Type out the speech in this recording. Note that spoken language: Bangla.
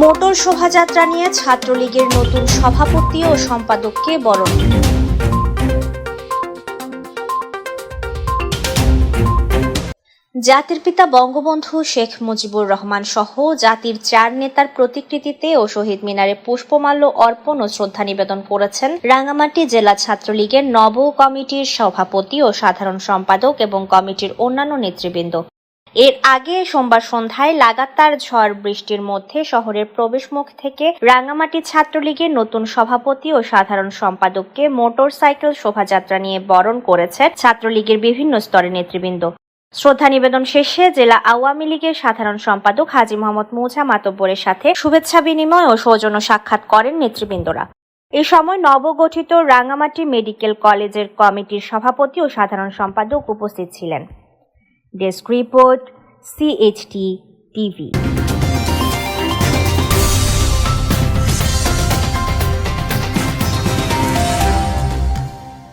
মোটর শোভাযাত্রা নিয়ে ছাত্রলীগের নতুন সভাপতি ও সম্পাদককে বরণ। জাতির পিতা বঙ্গবন্ধু শেখ মুজিবুর রহমান সহ জাতির চার নেতার প্রতিকৃতিতে ও শহীদ মিনারে পুষ্পমাল্য অর্পণ ও শ্রদ্ধা নিবেদন করেছেন রাঙ্গামাটি জেলা ছাত্রলীগের নব কমিটির সভাপতি ও সাধারণ সম্পাদক এবং কমিটির অন্যান্য নেতৃবৃন্দ। এর আগে সোমবার সন্ধ্যায় লাগাতার ঝড় বৃষ্টির মধ্যে শহরের প্রবেশমুখ থেকে রাঙ্গামাটি ছাত্রলীগের নতুন সভাপতি ও সাধারণ সম্পাদককে মোটরসাইকেল শোভাযাত্রা নিয়ে বরণ করেছে ছাত্রলীগের বিভিন্ন স্তরের নেতৃবৃন্দ। শ্রদ্ধা নিবেদন শেষে জেলা আওয়ামী লীগের সাধারণ সম্পাদক হাজী মোহাম্মদ মুছা মাতব্বরের সাথে শুভেচ্ছা বিনিময় ও সৌজন্য সাক্ষাৎ করেন নেতৃবৃন্দরা। এই সময় নবগঠিত রাঙ্গামাটি মেডিকেল কলেজের কমিটির সভাপতি ও সাধারণ সম্পাদক উপস্থিত ছিলেন। Desk Report, CHT TV.